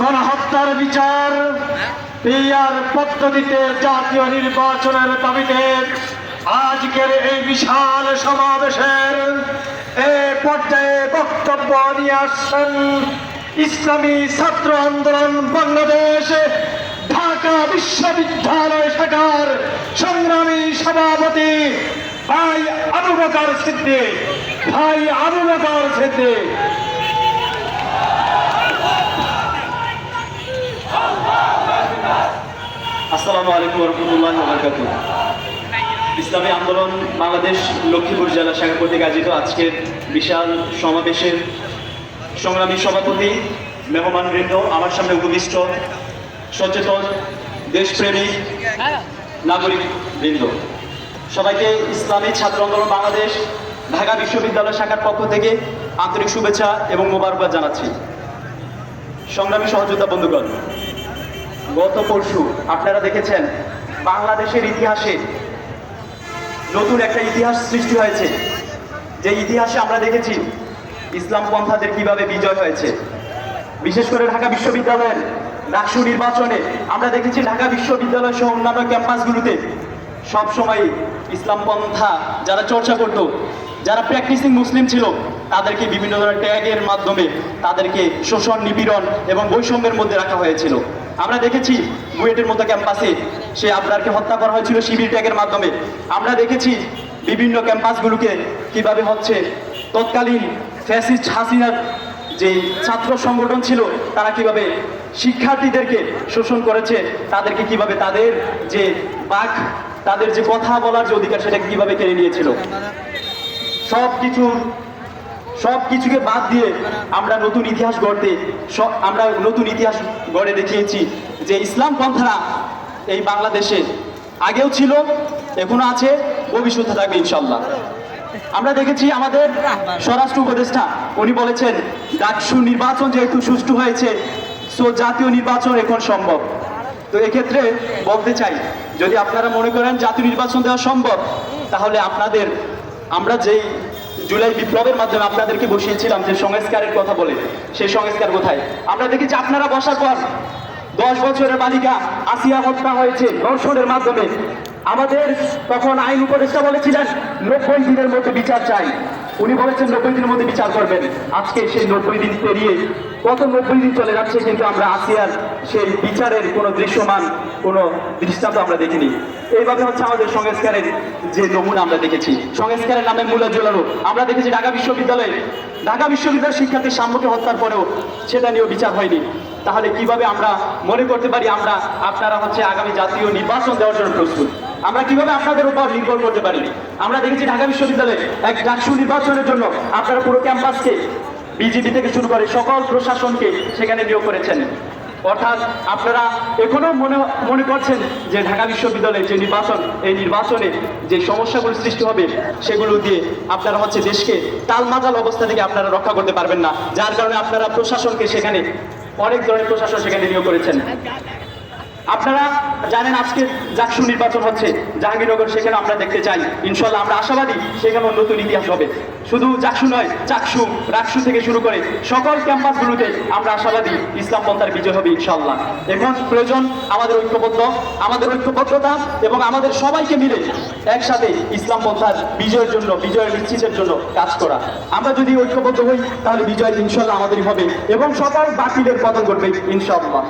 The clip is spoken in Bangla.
গণহত্যার বিচার পিয়ার পদ্ধতিতে জাতীয় নির্বাচনের দাবিতে আজকের এই বিশাল সমাবেশের এ পর্যায়ে বক্তব্য নিয়ে আসছেন ইসলামী ছাত্র আন্দোলন বাংলাদেশ ঢাকা বিশ্ববিদ্যালয় শাখার সংগ্রামী সভাপতি ভাই আবু বকর সিদ্দিক। ভাই আবু বকর সিদ্দিক ইসলামী আন্দোলন বাংলাদেশ লক্ষ্মীপুর জেলা শাখা কর্তৃক আয়োজিত আজকের বিশাল সমাবেশের সংগ্রামী সভাপতি মেহমান বৃন্দ, আমার সামনে উপবিষ্ট সচেতন দেশপ্রেমী নাগরিক বৃন্দ। সবাইকে ইসলামী ছাত্র আন্দোলন বাংলাদেশ ঢাকা বিশ্ববিদ্যালয় শাখার পক্ষ থেকে আন্তরিক শুভেচ্ছা এবং মোবারকবাদ জানাচ্ছি। সংগ্রামী সহযোদ্ধা বন্ধুগণ গত পরশু আপনারা দেখেছেন বাংলাদেশের ইতিহাসে নতুন একটা ইতিহাস সৃষ্টি হয়েছে। যে ইতিহাসে আমরা দেখেছি ইসলাম পন্থাদের কীভাবে বিজয় হয়েছে। বিশেষ করে ঢাকা বিশ্ববিদ্যালয়ের ডাকসু নির্বাচনে আমরা দেখেছি ঢাকা বিশ্ববিদ্যালয় সহ অন্যান্য ক্যাম্পাসগুলোতে সবসময় ইসলাম পন্থা যারা চর্চা করত, যারা প্র্যাকটিসিং মুসলিম ছিল, তাদেরকে বিভিন্ন ধরনের ট্যাগের মাধ্যমে তাদেরকে শোষণ, নিপীড়ন এবং বৈষম্যের মধ্যে রাখা হয়েছিল। আমরা দেখেছি বুয়েটের মতো ক্যাম্পাসে সে আবরারকে হত্যা করা হয়েছিল শিবির ট্যাগের মাধ্যমে। আমরা দেখেছি বিভিন্ন ক্যাম্পাসগুলোকে কীভাবে হচ্ছে তৎকালীন ফ্যাসিস্ট হাসিনার যে ছাত্র সংগঠন ছিল, তারা কীভাবে শিক্ষার্থীদেরকে শোষণ করেছে, তাদেরকে কীভাবে তাদের যে বাক, তাদের যে কথা বলার যে অধিকার, সেটাকে কীভাবে কেড়ে নিয়েছিল। সব কিছু সব কিছুকে বাদ দিয়ে আমরা নতুন ইতিহাস গড়তে, সব, আমরা নতুন ইতিহাস গড়ে দেখিয়েছি যে ইসলাম পন্থারা এই বাংলাদেশে আগেও ছিল এখনও আছে, ভবিষ্যতে থাকবে ইনশাল্লাহ আমরা দেখেছি আমাদের স্বরাষ্ট্র উপদেষ্টা, উনি বলেছেন, ডাকসু নির্বাচন যেহেতু সুষ্ঠু হয়েছে, সো জাতীয় নির্বাচন এখন সম্ভব। তো এক্ষেত্রে বলতে চাই, যদি আপনারা মনে করেন জাতীয় নির্বাচন দেওয়া সম্ভব, তাহলে আপনাদের, আমরা যেই জুলাই বিপ্লবের মাধ্যমে আপনাদেরকে বসিয়েছিলাম যে সংস্কারের কথা বলে, সেই সংস্কার কোথায়? আমরা দেখেছি আপনারা বসার পর দশ বছরের বালিকা আসিয়া হত্যা হয়েছে ধর্ষণের মাধ্যমে। আমাদের তখন আইন উপদেষ্টা বলেছিলেন, নব্বই দিনের মধ্যে বিচার চাই। উনি বলেছেন, নব্বই দিনের মধ্যে বিচার করবেন। আজকে সেই নব্বই দিন পেরিয়ে কত নব্বই দিন চলে যাচ্ছে, কিন্তু আমরা আসিয়ার সেই বিচারের কোনো দৃশ্যমান কোনো দৃষ্টান্ত আমরা দেখিনি। এইভাবে হচ্ছে আমাদের সংস্কারের যে নমুনা আমরা দেখেছি, সংস্কারের নামে মূল্য জোলানো আমরা দেখেছি ঢাকা বিশ্ববিদ্যালয়ে, ঢাকা বিশ্ববিদ্যালয়ের শিক্ষার্থী সাম্যকে হত্যার পরেও সেটা নিয়েও বিচার হয়নি। তাহলে কীভাবে আমরা মনে করতে পারি আমরা আপনারা হচ্ছে আগামী জাতীয় নির্বাচন দেওয়ার জন্য প্রস্তুত? আমরা কীভাবে আপনাদের উপর নির্ভর করতে পারি? আমরা দেখেছি ঢাকা বিশ্ববিদ্যালয়ে এক ডাকসু নির্বাচনের জন্য আপনারা পুরো ক্যাম্পাসকে, বিজেপি থেকে শুরু করে সকল প্রশাসনকে সেখানে নিয়োগ করেছেন। অর্থাৎ আপনারা এখনও মনে মনে করছেন যে ঢাকা বিশ্ববিদ্যালয়ের যে নির্বাচন, এই নির্বাচনে যে সমস্যাগুলো সৃষ্টি হবে, সেগুলো দিয়ে আপনারা হচ্ছে দেশকে তালমাজাল অবস্থা থেকে আপনারা রক্ষা করতে পারবেন না। যার কারণে আপনারা প্রশাসনকে সেখানে, অনেক ধরনের প্রশাসন সেখানে নিয়োগ করেছেন। আপনারা জানেন আজকে জাকসু নির্বাচন হচ্ছে। জাহাঙ্গীরনগর সেখানে আমরা দেখতে চাই। ইনশাল্লাহ আমরা আশাবাদী সেখানে নতুন ইতিহাস হবে। শুধু জাকসু নয়, চাকসু, রাকসু থেকে শুরু করে সকল ক্যাম্পাসগুলোতে আমরা আশাবাদী ইসলাম পন্থার বিজয় হবে ইনশাল্লাহ। এখন প্রয়োজন আমাদের ঐক্যবদ্ধ, আমাদের ঐক্যবদ্ধতা এবং আমাদের সবাইকে মিলে একসাথে ইসলাম পন্থার বিজয়ের জন্য, বিজয়ের নিশ্চিতের জন্য কাজ করা। আমরা যদি ঐক্যবদ্ধ হই, তাহলে বিজয় ইনশাল্লাহ আমাদেরই হবে এবং সকল বাকিদের পতন করবে ইনশাল্লাহ।